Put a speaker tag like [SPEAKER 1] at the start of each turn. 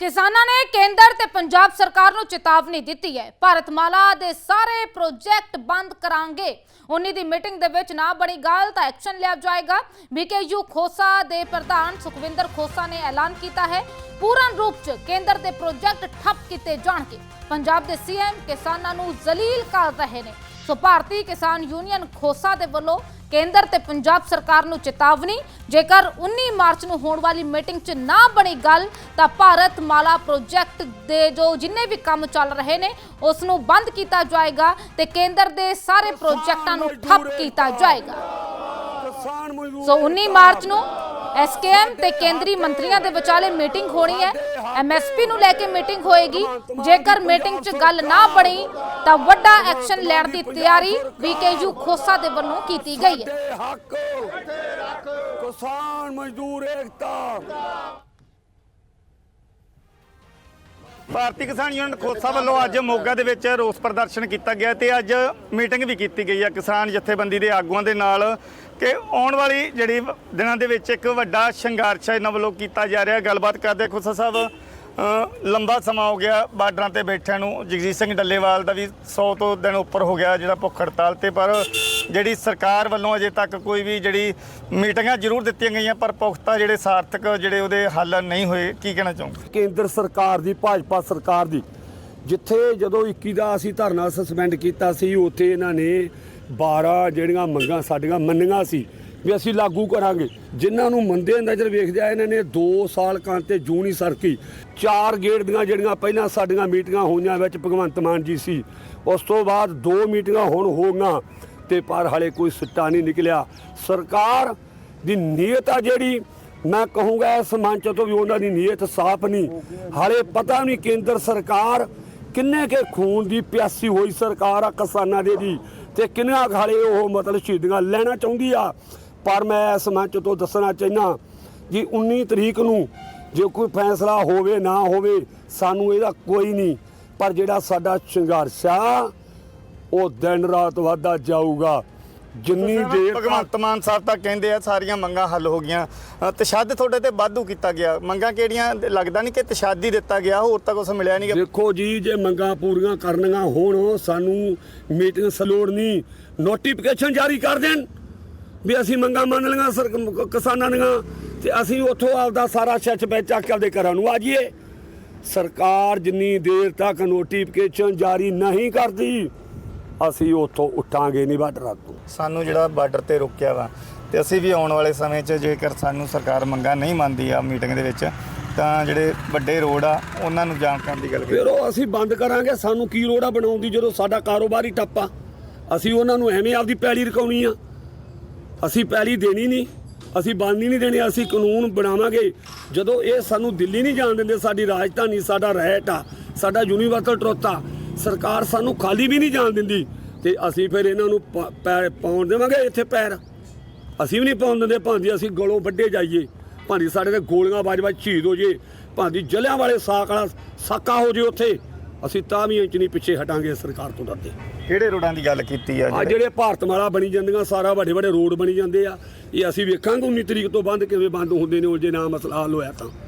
[SPEAKER 1] ਕਿਸਾਨਾਂ ਨੇ ਕੇਂਦਰ ਤੇ ਪੰਜਾਬ ਸਰਕਾਰ ਨੂੰ ਚੇਤਾਵਨੀ ਦਿੱਤੀ ਹੈ। ਭਾਰਤਮਾਲਾ ਦੇ ਸਾਰੇ ਪ੍ਰੋਜੈਕਟ ਬੰਦ ਕਰਾਂਗੇ। ਉਨੀ ਦੀ ਮੀਟਿੰਗ ਦੇ ਵਿੱਚ ਨਾ ਬਣੀ ਗੱਲ ਤਾਂ ਐਕਸ਼ਨ ਲਿਆ ਜਾਏਗਾ। ਬੀਕੇਯੂ ਖੋਸਾ ਦੇ ਪ੍ਰਧਾਨ ਸੁਖਵਿੰਦਰ ਖੋਸਾ ਨੇ ਐਲਾਨ ਕੀਤਾ ਹੈ। ਪੂਰਨ ਰੂਪ 'ਚ ਕੇਂਦਰ ਦੇ ਪ੍ਰੋਜੈਕਟ ਠੱਪ ਕੀਤੇ ਜਾਣਗੇ। ਪੰਜਾਬ ਦੇ ਸੀਐਮ ਕਿਸਾਨਾਂ ਨੂੰ ਜ਼ਲੀਲ ਕਰ ਰਹੇ ਨੇ। ਸੋ ਭਾਰਤੀ ਕਿਸਾਨ ਯੂਨੀਅਨ ਖੋਸਾ ਦੇ ਵੱਲੋਂ ਕੇਂਦਰ ਤੇ ਪੰਜਾਬ ਸਰਕਾਰ ਨੂੰ ਚੇਤਾਵਨੀ ਜੇਕਰ 19 ਮਾਰਚ ਨੂੰ ਹੋਣ ਵਾਲੀ ਮੀਟਿੰਗ 'ਚ ਨਾ ਬਣੀ ਗੱਲ ਤਾਂ ਭਾਰਤ ਮਾਲਾ ਪ੍ਰੋਜੈਕਟ ਦੇ ਜੋ ਜਿੰਨੇ ਵੀ ਕੰਮ ਚੱਲ ਰਹੇ ਨੇ ਉਸ ਨੂੰ ਬੰਦ ਕੀਤਾ ਜਾਏਗਾ ਤੇ ਕੇਂਦਰ ਦੇ ਸਾਰੇ ਪ੍ਰੋਜੈਕਟਾਂ ਨੂੰ ਠੱਪ ਕੀਤਾ ਜਾਏਗਾ। ਸੋ 19 ਮਾਰਚ ਨੂੰ ਐਸਕੇਐਮ ਤੇ ਕੇਂਦਰੀ ਮੰਤਰੀਆਂ ਦੇ ਵਿਚਾਲੇ ਮੀਟਿੰਗ ਹੋਣੀ ਹੈ। ਐਮਐਸਪੀ ਨੂੰ ਲੈ ਕੇ ਮੀਟਿੰਗ ਹੋਏਗੀ। ਜੇਕਰ ਮੀਟਿੰਗ 'ਚ ਗੱਲ ਨਾ ਬਣੀ, ਤਾਂ ਵੱਡਾ ਐਕਸ਼ਨ ਲੈਣ ਦੀ ਤਿਆਰੀ ਬੀਕੇਯੂ ਖੋਸਾ ਦੇ ਵੱਲੋਂ ਕੀਤੀ ਗਈ ਹੈ।
[SPEAKER 2] ਕਿਸਾਨ ਮਜ਼ਦੂਰ ਏਕਤਾ।
[SPEAKER 3] ਭਾਰਤੀ ਕਿਸਾਨ ਯੂਨੀਅਨ ਖੋਸਾ ਵੱਲੋਂ ਅੱਜ ਮੋਗਾ ਦੇ ਵਿੱਚ ਰੋਸ ਪ੍ਰਦਰਸ਼ਨ ਕੀਤਾ ਗਿਆ ਤੇ ਅੱਜ ਮੀਟਿੰਗ ਵੀ ਕੀਤੀ ਗਈ ਹੈ ਕਿਸਾਨ ਜਥੇਬੰਦੀ ਦੇ ਆਗੂਆਂ ਦੇ ਨਾਲ ਕਿ ਆਉਣ ਵਾਲੀ ਜਿਹੜੀ ਦਿਨਾਂ ਦੇ ਵਿੱਚ ਇੱਕ ਵੱਡਾ ਸੰਘਰਸ਼ ਇਹਨਾਂ ਵੱਲੋਂ ਕੀਤਾ ਜਾ ਰਿਹਾ ਗੱਲਬਾਤ ਕਰਦੇ ਖੋਸਾ ਸਾਹਿਬ ਲੰਬਾ ਸਮਾਂ ਹੋ ਗਿਆ ਬਾਰਡਰਾਂ ਤੇ ਬੈਠਿਆਂ ਨੂੰ। ਜਗਜੀਤ ਸਿੰਘ ਡੱਲੇਵਾਲ ਦਾ ਵੀ 100 ਤੋਂ ਦਿਨ ਉੱਪਰ ਹੋ ਗਿਆ ਜਿਹੜਾ ਭੁੱਖ ਹੜਤਾਲ ਤੇ, ਪਰ ਜਿਹੜੀ ਸਰਕਾਰ ਵੱਲੋਂ ਅਜੇ ਤੱਕ ਕੋਈ ਵੀ ਜਿਹੜੀ ਮੀਟਿੰਗਾਂ ਜ਼ਰੂਰ ਦਿੱਤੀਆਂ ਗਈਆਂ, ਪਰ ਪੁਖਤਾ ਜਿਹੜੇ ਸਾਰਥਕ ਜਿਹੜੇ ਉਹਦੇ ਹੱਲ ਨਹੀਂ ਹੋਏ, ਕੀ ਕਹਿਣਾ ਚਾਹੋਗੇ?
[SPEAKER 2] ਕੇਂਦਰ ਸਰਕਾਰ ਦੀ, ਭਾਜਪਾ ਸਰਕਾਰ ਦੀ, ਜਿੱਥੇ ਜਦੋਂ 21 ਦਾ ਅਸੀਂ ਧਰਨਾ ਸਸਪੈਂਡ ਕੀਤਾ ਸੀ, ਉੱਥੇ ਇਹਨਾਂ ਨੇ 12 ਜਿਹੜੀਆਂ ਮੰਗਾਂ ਸਾਡੀਆਂ ਮੰਨੀਆਂ ਸੀ ਵੀ ਅਸੀਂ ਲਾਗੂ ਕਰਾਂਗੇ। ਜਿਨ੍ਹਾਂ ਨੂੰ ਮੰਦੇ ਨਜ਼ਰ ਵੇਖਦਿਆ ਇਹਨਾਂ ਨੇ 2 ਸਾਲ ਕਾਂ ਤੇ ਜੂਨੀ ਸਰਕੀ। ਚਾਰ ਗੇੜ ਦੀਆਂ ਜਿਹੜੀਆਂ ਪਹਿਲਾਂ ਸਾਡੀਆਂ ਮੀਟਿੰਗਾਂ ਹੋਈਆਂ ਵਿੱਚ ਭਗਵੰਤ ਮਾਨ ਜੀ ਸੀ, ਉਸ ਤੋਂ ਬਾਅਦ ਦੋ ਮੀਟਿੰਗਾਂ ਹੁਣ ਹੋ ਗਈਆਂ। ਤੇ ਪਰ ਹਲੇ ਕੋਈ ਸਿੱਟਾ ਨਹੀਂ ਨਿਕਲਿਆ। ਸਰਕਾਰ ਦੀ ਨੀਅਤ ਆ ਜਿਹੜੀ, ਮੈਂ ਕਹੂੰਗਾ ਇਸ ਮੰਚ ਤੋਂ ਵੀ ਉਹਨਾਂ ਦੀ ਨੀਅਤ ਸਾਫ਼ ਨਹੀਂ। ਹਾਲੇ ਪਤਾ ਨਹੀਂ ਕੇਂਦਰ ਸਰਕਾਰ ਕਿੰਨੇ ਕੇ ਖੂਨ ਦੀ ਪਿਆਸੀ ਹੋਈ ਸਰਕਾਰ ਆ ਕਿਸਾਨਾਂ ਦੇ ਦੀ ਤੇ ਕਿੰਨਾ ਕੁ ਹਾਲੇ ਉਹ ਮਤਲਬ ਸ਼ਹੀਦੀਆਂ ਲੈਣਾ ਚਾਹੁੰਦੀ ਆ। ਪਰ ਮੈਂ ਇਸ ਮੰਚ ਤੋਂ ਦੱਸਣਾ ਚਾਹੁੰਦਾ ਜੀ 19 ਤਰੀਕ ਨੂੰ ਜੇ ਕੋਈ ਫੈਸਲਾ ਹੋਵੇ ਨਾ ਹੋਵੇ, ਸਾਨੂੰ ਇਹਦਾ ਕੋਈ ਨਹੀਂ। ਪਰ ਜਿਹੜਾ ਸਾਡਾ ਸੰਘਰਸ਼ ਆ ਉਹ ਦਿਨ ਰਾਤ ਵਧਦਾ ਜਾਊਗਾ। ਜਿੰਨੀ ਦੇਰ
[SPEAKER 3] ਭਗਵੰਤ ਮਾਨ ਸਾਹਿਬ ਤਾਂ ਕਹਿੰਦੇ ਆ ਸਾਰੀਆਂ ਮੰਗਾਂ ਹੱਲ ਹੋ ਗਈਆਂ। ਅ, ਤਸ਼ੱਦਦ ਤੁਹਾਡੇ ਤੇ ਵਾਧੂ ਕੀਤਾ ਗਿਆ। ਮੰਗਾਂ ਕਿਹੜੀਆਂ? ਲੱਗਦਾ ਨਹੀਂ ਕਿ ਤਸ਼ੱਦਦ ਦਿੱਤਾ ਗਿਆ ਹੋਰ ਤਾਂ ਕੁਝ ਮਿਲਿਆ ਨਹੀਂ।
[SPEAKER 2] ਦੇਖੋ ਜੀ ਜੇ ਮੰਗਾਂ ਪੂਰੀਆਂ ਕਰਨੀਆਂ ਹੋਣ ਸਾਨੂੰ ਮੀਟਿੰਗ ਸਲੋੜ ਨਹੀਂ। ਨੋਟੀਫਿਕੇਸ਼ਨ ਜਾਰੀ ਕਰ ਦੇਣ ਵੀ ਅਸੀਂ ਮੰਗਾਂ ਮੰਨ ਲਈਆਂ ਸਰ ਕਿਸਾਨਾਂ ਦੀਆਂ। ਤੇ ਅਸੀਂ ਉੱਥੋਂ ਆਪਦਾ ਸਾਰਾ ਸੱਚ ਵਿੱਚ ਚੱਕ ਕੇ ਆਪਦੇ ਘਰਾਂ ਨੂੰ ਆ ਜਾਈਏ। ਸਰਕਾਰ ਜਿੰਨੀ ਦੇਰ ਤੱਕ ਨੋਟੀਫਿਕੇਸ਼ਨ ਜਾਰੀ ਨਹੀਂ ਕਰਦੀ ਅਸੀਂ ਉੱਥੋਂ ਉੱਠਾਂਗੇ ਨਹੀਂ ਬਾਰਡਰਾਂ ਤੋਂ।
[SPEAKER 3] ਸਾਨੂੰ ਜਿਹੜਾ ਬਾਰਡਰ ਤੇ ਰੋਕਿਆ ਵਾ ਤੇ ਅਸੀਂ ਵੀ ਆਉਣ ਵਾਲੇ ਸਮੇਂ 'ਚ ਜੇਕਰ ਸਾਨੂੰ ਸਰਕਾਰ ਮੰਗਾਂ ਨਹੀਂ ਮੰਨਦੀ ਆ ਮੀਟਿੰਗ ਦੇ ਵਿੱਚ ਤਾਂ ਜਿਹੜੇ ਵੱਡੇ ਰੋਡ ਆ ਉਹਨਾਂ ਨੂੰ ਜਾਮ ਕਰਨ ਦੀ ਗੱਲ ਕਰੀ
[SPEAKER 2] ਫਿਰ ਉਹ ਅਸੀਂ ਬੰਦ ਕਰਾਂਗੇ ਸਾਨੂੰ ਕੀ ਲੋੜ ਆ ਬਣਾਉਣ ਦੀ ਜਦੋਂ ਸਾਡਾ ਕਾਰੋਬਾਰ ਹੀ ਟੱਪਾ ਅਸੀਂ ਉਹਨਾਂ ਨੂੰ ਐਵੇਂ ਆਪਦੀ ਪੈਲੀ ਰਕਾਉਣੀ ਆ। ਅਸੀਂ ਪੈਲੀ ਦੇਣੀ ਨਹੀਂ ਅਸੀਂ ਬੰਦ ਨਹੀਂ ਦੇਣੀ ਅਸੀਂ ਕਾਨੂੰਨ ਬਣਾਵਾਂਗੇ। ਜਦੋਂ ਇਹ ਸਾਨੂੰ ਦਿੱਲੀ ਨਹੀਂ ਜਾਣ ਦਿੰਦੇ ਸਾਡੀ ਰਾਜਧਾਨੀ ਸਾਡਾ ਰਹਿਟ ਆ ਸਾਡਾ ਯੂਨੀਵਰਸਲ ਟਰੁੱਥ ਆ ਸਰਕਾਰ ਸਾਨੂੰ ਖਾਲੀ ਵੀ ਨਹੀਂ ਜਾਣ ਦਿੰਦੀ ਤੇ ਅਸੀਂ ਫਿਰ ਇਹਨਾਂ ਨੂੰ ਪੈਰ ਪਾਉਣ ਦੇਵਾਂਗੇ ਇੱਥੇ ਪੈਰ। ਅਸੀਂ ਵੀ ਨਹੀਂ ਪਾਉਣ ਦਿੰਦੇ ਭਾਂਦੀ ਅਸੀਂ ਗਲੋਂ ਵੱਡੇ ਜਾਈਏ। ਭਾਂਦੀ ਸਾਡੇ ਤੇ ਗੋਲੀਆਂ ਵੱਜ ਸ਼ਹੀਦ ਹੋ ਜੇ। ਭਾਂਦੀ ਜਲਿਆਂ ਵਾਲੇ ਸਾਕ ਵਾਲਾ ਸਾਕਾ ਹੋ ਜੇ ਉੱਥੇ। ਅਸੀਂ ਤਾਂ ਵੀ ਇੰਚ ਨਹੀਂ ਪਿੱਛੇ ਹਟਾਂਗੇ ਸਰਕਾਰ ਤੋਂ ਡਰਦੇ।
[SPEAKER 3] ਕਿਹੜੇ ਰੋਡਾਂ ਦੀ ਗੱਲ ਕੀਤੀ
[SPEAKER 2] ਆ
[SPEAKER 3] ਜਿਹੜੇ?
[SPEAKER 2] ਜਿਹੜੇ ਭਾਰਤਮਾਲਾ ਬਣੀ ਜਾਂਦੀਆਂ ਸਾਰਾ ਵੱਡੇ ਵੱਡੇ ਰੋਡ ਬਣੀ ਜਾਂਦੇ ਆ। ਇਹ ਅਸੀਂ ਵੇਖਾਂਗੇ 19 ਤਰੀਕ ਤੋਂ ਬੰਦ ਕਿਵੇਂ ਬੰਦ ਹੁੰਦੇ ਨੇ ਉਹ ਜੇ ਨਾ ਮਸਲਾ ਹੱਲ ਹੋਇਆ ਤਾਂ।